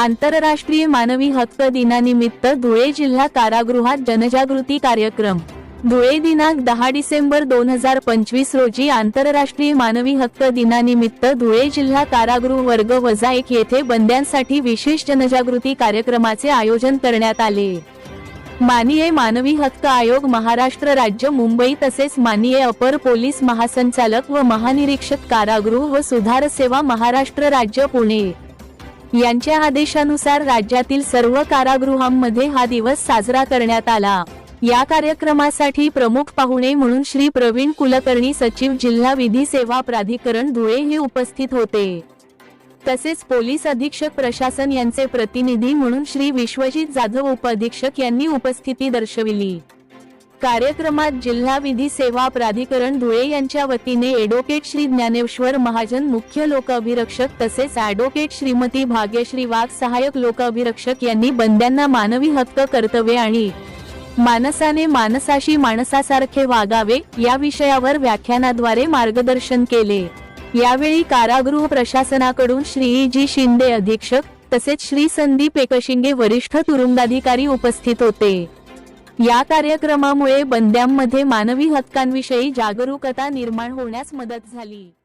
आंतरराष्ट्रीय मानवी हक्क दिनानिमित्त धुळे जिल्हा कारागृहात जनजागृती कार्यक्रम. धुळे दिनांक दहा डिसेंबर दोन हजार पंचवीस रोजी आंतरराष्ट्रीय मानवी हक्क दिनानिमित्त धुळे जिल्हा कारागृह वर्ग वजा एक येथे बंद्यांसाठी विशेष जनजागृती कार्यक्रमाचे आयोजन करण्यात आले. माननीय मानवी हक्क आयोग महाराष्ट्र राज्य मुंबई तसेच माननीय अपर पोलीस महासंचालक व महानिरीक्षक कारागृह व सुधार सेवा महाराष्ट्र राज्य पुणे. यांच्या आदेशानुसार राज्यातील सर्व कारागृहांमध्ये हा दिवस साजरा करण्यात आला. या कार्यक्रमासाठी प्रमुख पाहुणे म्हणून श्री प्रवीण कुलकर्णी सचिव जिल्हा विधी सेवा प्राधिकरण धुळे हे उपस्थित होते. तसेच पोलीस अधीक्षक प्रशासन यांचे प्रतिनिधी म्हणून श्री विश्वजित जाधव उपअधीक्षक यांनी उपस्थिती दर्शविली. कार्यक्रमात जिल्हा विधी सेवा प्राधिकरण धुळे यांच्या वतीने एडव्होकेट श्री ज्ञानेश्वर महाजन मुख्य लोक अभिरक्षक तसेच ॲडव्होकेट श्रीमती भाग्यश्री वाघ सहाय्यक लोक अभिरक्षक यांनी बंद्यांना मानवी हक्क कर्तव्य आणि मानसाने माणसाशी माणसासारखे वागावे या विषयावर व्याख्यानाद्वारे मार्गदर्शन केले. यावेळी कारागृह प्रशासनाकडून श्री जी शिंदे अधीक्षक तसेच श्री संदीप एकशिंगे वरिष्ठ तुरुंगाधिकारी उपस्थित होते. या कार्यक्रमामुळे बंद्यांमध्ये मानवी हक्कांविषयी जागरूकता निर्माण होण्यास मदत झाली.